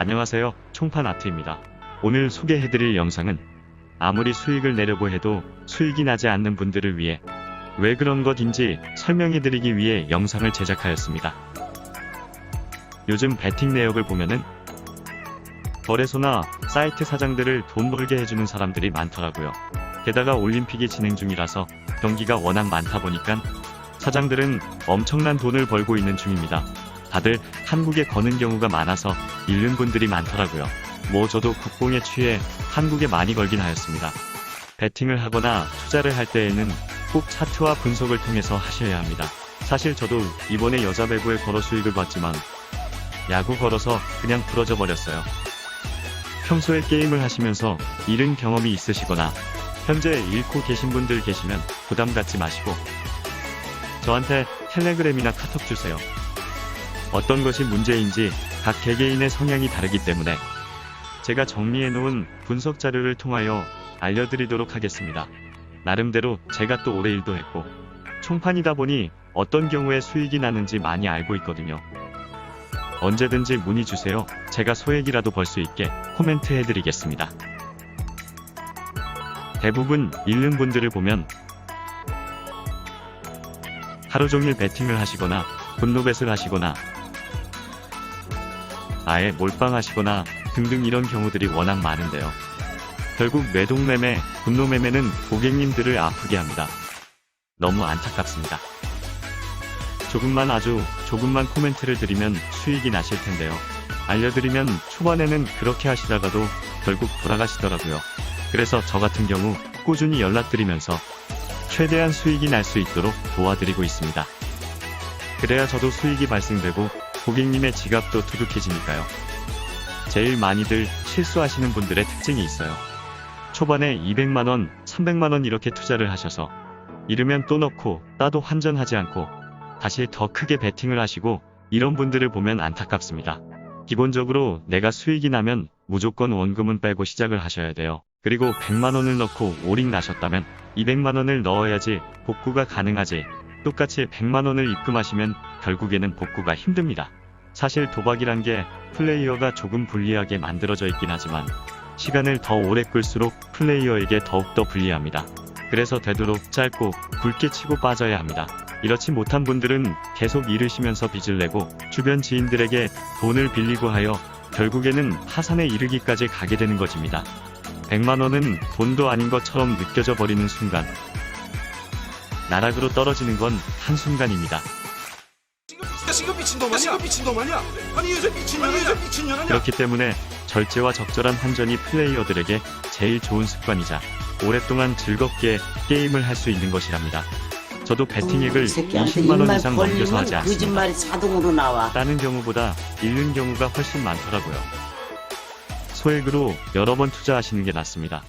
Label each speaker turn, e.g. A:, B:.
A: 안녕하세요. 총판 아트입니다. 오늘 소개해드릴 영상은 아무리 수익을 내려고 해도 수익이 나지 않는 분들을 위해 왜 그런 것인지 설명해드리기 위해 영상을 제작하였습니다. 요즘 베팅 내역을 보면은 거래소나 사이트 사장들을 돈 벌게 해주는 사람들이 많더라고요. 게다가 올림픽이 진행 중이라서 경기가 워낙 많다 보니까 사장들은 엄청난 돈을 벌고 있는 중입니다. 다들 한국에 거는 경우가 많아서 잃는 분들이 많더라고요. 뭐 저도 국뽕에 취해 한국에 많이 걸긴 하였습니다. 베팅을 하거나 투자를 할 때에는 꼭 차트와 분석을 통해서 하셔야 합니다. 사실 저도 이번에 여자 배구에 걸어 수익을 봤지만 야구 걸어서 그냥 부러져 버렸어요. 평소에 게임을 하시면서 잃은 경험이 있으시거나 현재 잃고 계신 분들 계시면 부담 갖지 마시고 저한테 텔레그램이나 카톡 주세요. 어떤 것이 문제인지 각 개개인의 성향이 다르기 때문에 제가 정리해 놓은 분석 자료를 통하여 알려드리도록 하겠습니다. 나름대로 제가 또 오래 일도 했고 총판이다 보니 어떤 경우에 수익이 나는지 많이 알고 있거든요. 언제든지 문의 주세요. 제가 소액이라도 벌 수 있게 코멘트 해드리겠습니다. 대부분 잃는 분들을 보면 하루 종일 베팅을 하시거나 분노bet을 하시거나 아예 몰빵하시거나 등등 이런 경우들이 워낙 많은데요. 결국 매동매매, 분노매매는 고객님들을 아프게 합니다. 너무 안타깝습니다. 조금만 아주 조금만 코멘트를 드리면 수익이 나실 텐데요. 알려드리면 초반에는 그렇게 하시다가도 결국 돌아가시더라고요. 그래서 저 같은 경우 꾸준히 연락드리면서 최대한 수익이 날 수 있도록 도와드리고 있습니다. 그래야 저도 수익이 발생되고 고객님의 지갑도 두둑해지니까요. 제일 많이들 실수하시는 분들의 특징이 있어요. 초반에 200만원, 300만원 이렇게 투자를 하셔서 잃으면 또 넣고 따도 환전하지 않고 다시 더 크게 베팅을 하시고 이런 분들을 보면 안타깝습니다. 기본적으로 내가 수익이 나면 무조건 원금은 빼고 시작을 하셔야 돼요. 그리고 100만원을 넣고 오링 나셨다면 200만원을 넣어야지 복구가 가능하지 똑같이 100만원을 입금하시면 결국에는 복구가 힘듭니다. 사실 도박이란 게 플레이어가 조금 불리하게 만들어져 있긴 하지만 시간을 더 오래 끌수록 플레이어에게 더욱더 불리합니다. 그래서 되도록 짧고 굵게 치고 빠져야 합니다. 이렇지 못한 분들은 계속 잃으시면서 빚을 내고 주변 지인들에게 돈을 빌리고 하여 결국에는 하산에 이르기까지 가게 되는 것입니다. 100만원은 돈도 아닌 것처럼 느껴져 버리는 순간 나락으로 떨어지는 건 한순간입니다.
B: 지금 미친놈 아니야? 지금 미친놈 아니야? 아니 요새 미친년 아니야? 미친년 아니야?
A: 그렇기 때문에 절제와 적절한 환전이 플레이어들에게 제일 좋은 습관이자 오랫동안 즐겁게 게임을 할 수 있는 것이랍니다. 저도 배팅액을 20만 원 이상 넘겨서 하지 않습니다.
C: 자동으로 나와.
A: 따는 경우보다 잃는 경우가 훨씬 많더라고요. 소액으로 여러 번 투자하시는 게 낫습니다.